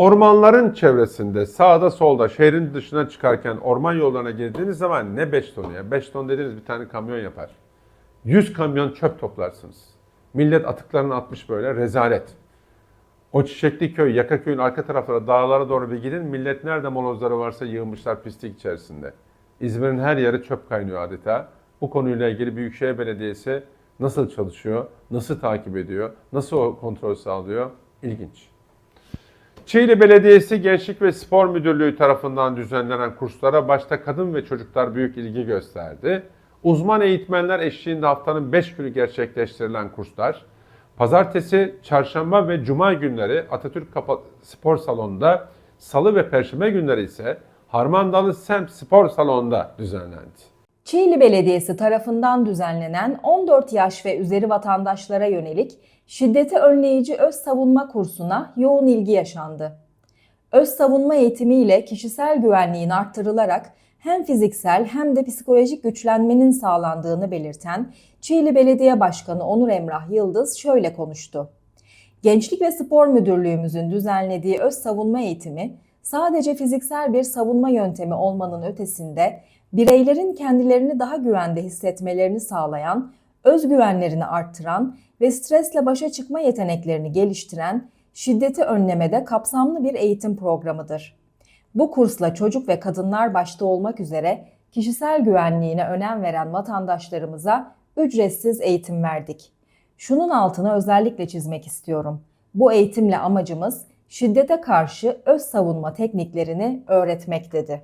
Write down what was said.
Ormanların çevresinde sağda solda şehrin dışına çıkarken orman yollarına girdiğiniz zaman ne 5 tonu ya? 5 ton dediğiniz bir tane kamyon yapar. 100 kamyon çöp toplarsınız. Millet atıklarını atmış böyle rezalet. O Çiçekli Köy, Yakaköy'ün arka taraflara, dağlara doğru bir gidin. Millet nerede molozları varsa yığılmışlar pislik içerisinde. İzmir'in her yeri çöp kaynıyor adeta. Bu konuyla ilgili Büyükşehir Belediyesi nasıl çalışıyor, nasıl takip ediyor, nasıl o kontrol sağlıyor? İlginç. Çiğli Belediyesi Gençlik ve Spor Müdürlüğü tarafından düzenlenen kurslara başta kadın ve çocuklar büyük ilgi gösterdi. Uzman eğitmenler eşliğinde haftanın 5 günü gerçekleştirilen kurslar, pazartesi, çarşamba ve cuma günleri Atatürk Spor Salonu'nda, salı ve perşembe günleri ise Harmandalı Semt Spor Salonu'nda düzenlendi. Çiğli Belediyesi tarafından düzenlenen 14 yaş ve üzeri vatandaşlara yönelik şiddeti önleyici öz savunma kursuna yoğun ilgi yaşandı. Öz savunma eğitimiyle kişisel güvenliğin arttırılarak hem fiziksel hem de psikolojik güçlenmenin sağlandığını belirten Çiğli Belediye Başkanı Onur Emrah Yıldız şöyle konuştu. Gençlik ve Spor Müdürlüğümüzün düzenlediği öz savunma eğitimi sadece fiziksel bir savunma yöntemi olmanın ötesinde bireylerin kendilerini daha güvende hissetmelerini sağlayan, özgüvenlerini arttıran ve stresle başa çıkma yeteneklerini geliştiren, şiddeti önlemede kapsamlı bir eğitim programıdır. Bu kursla çocuk ve kadınlar başta olmak üzere kişisel güvenliğine önem veren vatandaşlarımıza ücretsiz eğitim verdik. Şunun altını özellikle çizmek istiyorum. Bu eğitimle amacımız şiddete karşı öz savunma tekniklerini öğretmek dedi.